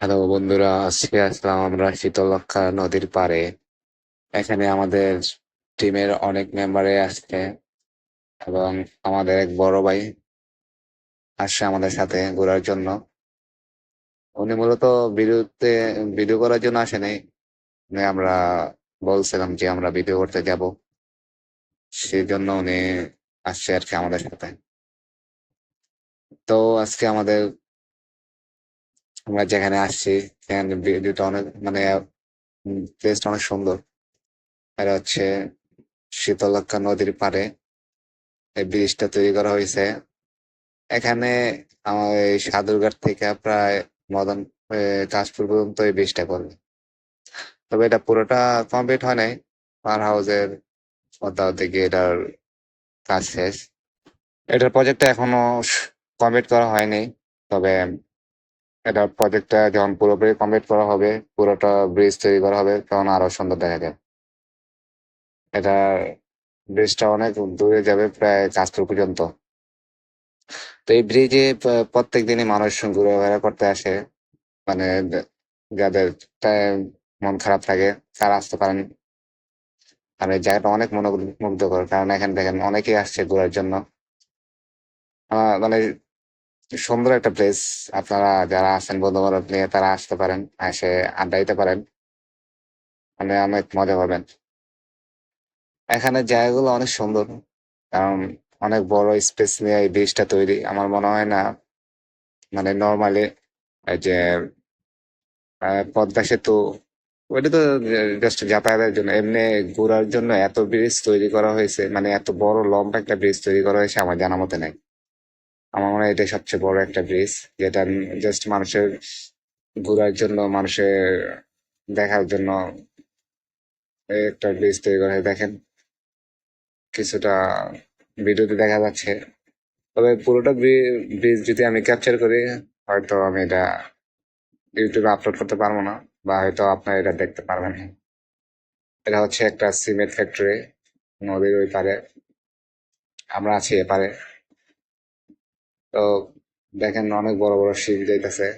Hello বন্ধুরা, আজকে আসলাম আমরা শীতলক্ষা নদীর পাড়ে। এখানে আমাদের টিমের অনেক মেম্বারে আসছে এবং আমাদের এক বড় ভাই আসছে আমাদের সাথে ঘোরার জন্য। উনি মূলত ভিডিওতে, ভিডিও করার জন্য আসেনি। আমরা বলছিলাম যে আমরা ভিডিও করতে যাব। সেই জন্য উনি আসছে আর কি আমাদের সাথে। তো আজকে আমাদের আমরা যেখানে আসছি, সেখানে ভিডিওটা অনেক মানে প্লেসটা অনেক সুন্দর। এটা হচ্ছে শীতলক্ষা নদীর পাড়ে। এই ব্রিজটা তৈরি করা হয়েছে। এখানে আমার এই সাদুরঘাট থেকে প্রায় মদন কাশপুর পর্যন্ত এই ব্রিজটা করবে। তবে এটা পুরোটা কমপ্লিট হয় নাই। পার হাউসের মধ্যে থেকে এটার কাজ শেষ। এটার প্রজেক্টটা এখনও কমপ্লিট করা হয়নি। তবে এটা প্রজেক্টটা যখন পুরোপুরি কমপ্লিট করা হবে, পুরোটা ব্রিজ তৈরি করা হবে, তখন আরও সুন্দর দেখা যাবে। এটা ব্রিজটা অনেক দূরে যাবে, প্রায় কাশপুর পর্যন্ত। তো এই ব্রিজে প্রত্যেক দিনই মানুষ ঘোরাফেরা করতে আসে। মানে যাদের মন খারাপ থাকে, তারা আসতে পারেন। আর এই জায়গাটা অনেক মনোমুগ্ধকর, কারণ এখানে দেখেন অনেকেই আসছে ঘোরার জন্য। মানে সুন্দর একটা প্লেস আপনারা যারা আছেন বন্ধু বান্ধব নিয়ে তারা আসতে পারেন, এসে আড্ডা দিতে পারেন। মানে অনেক মজা পাবেন। এখানে জায়গাগুলো অনেক সুন্দর। কারণ অনেক বড় স্পেস নিয়ে এই ব্রিজটা তৈরি। আমার মনে হয় না মানে নর্মালি যে পদ্মা সেতু, ওইটা তো জাস্ট যাতায়াতের জন্য। এমনি ঘোরার জন্য এত ব্রিজ তৈরি করা হয়েছে মানে এত বড় লম্বা একটা ব্রিজ তৈরি করা হয়েছে, আমার জানা মতে নাই। আমার মনে হয় এটাই সবচেয়ে বড় একটা ব্রিজ যেটা জাস্ট মানুষের ঘোরার জন্য, মানুষের দেখার জন্য একটা ব্রিজ তৈরি করা দেখেন, কিছুটা ভিডিওতে দেখা যাচ্ছে, তবে পুরোটা ব্রিজ যদি আমি ক্যাপচার করি, হয়তো আমি এটা ইউটিউবে আপলোড করতে পারব না, বা হয়তো আপনারা এটা দেখতে পারবেন না। এটা হচ্ছে একটা সিমেন্ট ফ্যাক্টরি নদীর ওই পারে। আমরা আছি এপারে। তো দেখেন অনেক বড় বড় শিপ যাইতেছে।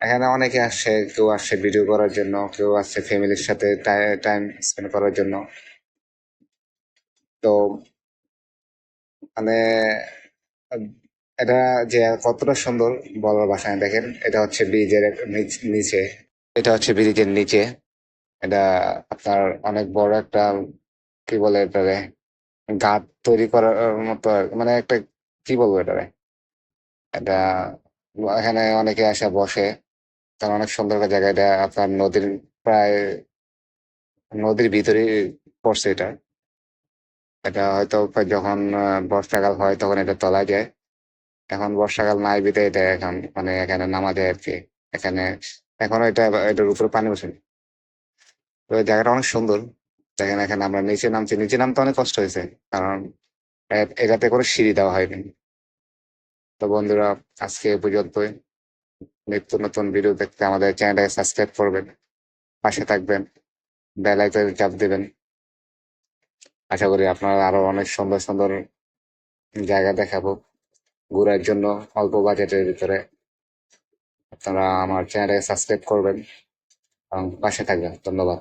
এখানে অনেকে আসছে কেউ আসছে ভিডিও করার জন্য, কেউ আসছে ফ্যামিলির সাথে টাইম স্পেন্ড করার জন্য। তো মানে এটা যে কতটা সুন্দর বলার বাসায় দেখেন, এটা হচ্ছে ব্রিজের নিচে এটা হচ্ছে ব্রিজের নিচে। এটা আপনার অনেক বড় একটা, কি বলে এটারে গাঁত তৈরি করার মতো মানে একটা কি বলব এটারে? এটা এখানে অনেকে আসে বসে কারণ অনেক সুন্দর একটা জায়গা, এটা আপনার নদীর প্রায়, নদীর ভিতরে পড়ছে এটা। এটা হয়তো যখন বর্ষাকাল হয় তখন এটা তলায় যায়। এখন বর্ষাকাল নাই বিতে এটা এখন মানে এখানে নামা যায় আর কি এখানে এখনও এটা, এটার উপরে পানি বসেনি তো জায়গাটা অনেক সুন্দর। দেখেন এখানে আমরা নিচে নামছি। নিচে নামতে অনেক কষ্ট হয়েছে। কারণ এটাতে করে সিঁড়ি দেওয়া হয়নি। তো বন্ধুরা, আজকে এ পর্যন্তই। নিত্য নতুন ভিডিও দেখতে আমাদের চ্যানেলটাকে সাবস্ক্রাইব করবেন, পাশে থাকবেন বেল আইকনে চাপ দেবেন। আশা করি আপনারা আরও অনেক সুন্দর সুন্দর জায়গা দেখাবো ঘোরার জন্য অল্প বাজেটের ভিতরে। আপনারা আমার চ্যানেলটাকে সাবস্ক্রাইব করবেন এবং পাশে থাকবেন। ধন্যবাদ।